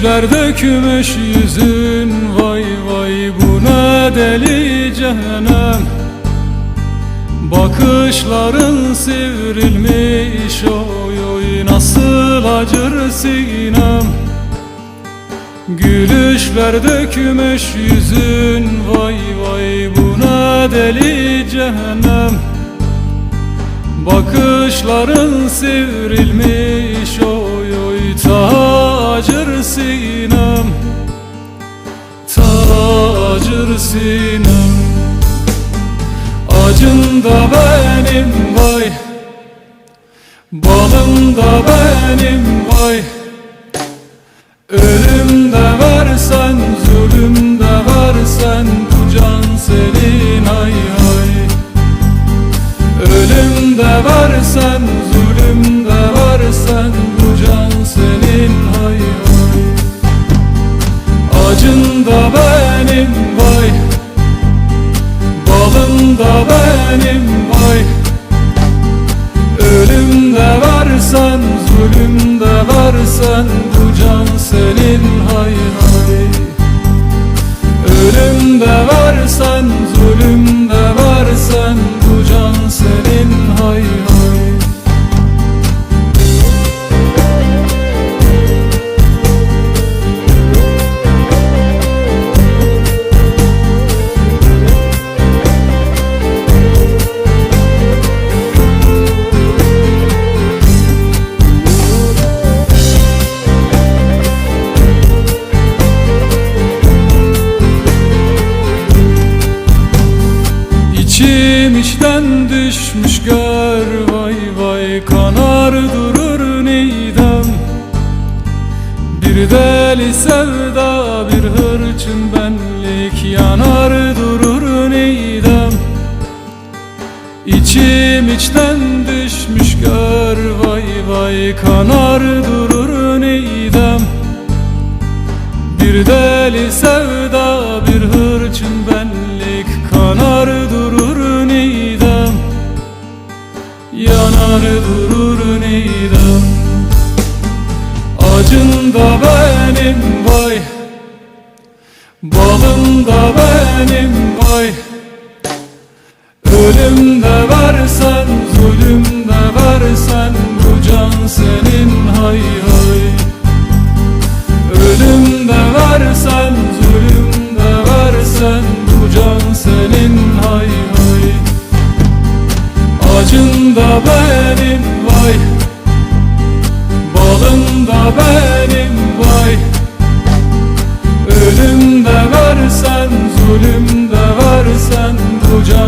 Gülüşler dökmüş yüzün Vay vay bu ne deli cehennem. Bakışların sivrilmiş oy oy nasıl acır sinem. Gülüşler dökmüş yüzün vay vay bu ne deli cehennem. Bakışların sivrilmiş oy oy tacır sinem Tacır sinem. Acın da benim vay. Balım da benim vay. Ölüm de versen, da benim vay. Ölüm de versen, zulüm de versen Bu can senin İçim içten düşmüş gör vay vay kanar durur neydem Bir deli sevda bir hırçın benlik yanar durur neydem İçim içten düşmüş gör vay vay kanar durur neydem bir deli sevda Acın da benim vay. Balım da benim vay. Ölüm de versen, zulüm de versen Bu can senin hay hay. Ölüm de versen, zulüm de versen Bu can senin hay hay. Acın da benim vay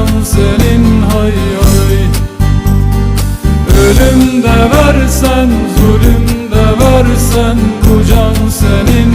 can senin hay hay. Ölüm de versen, zulüm de versen Bu can senin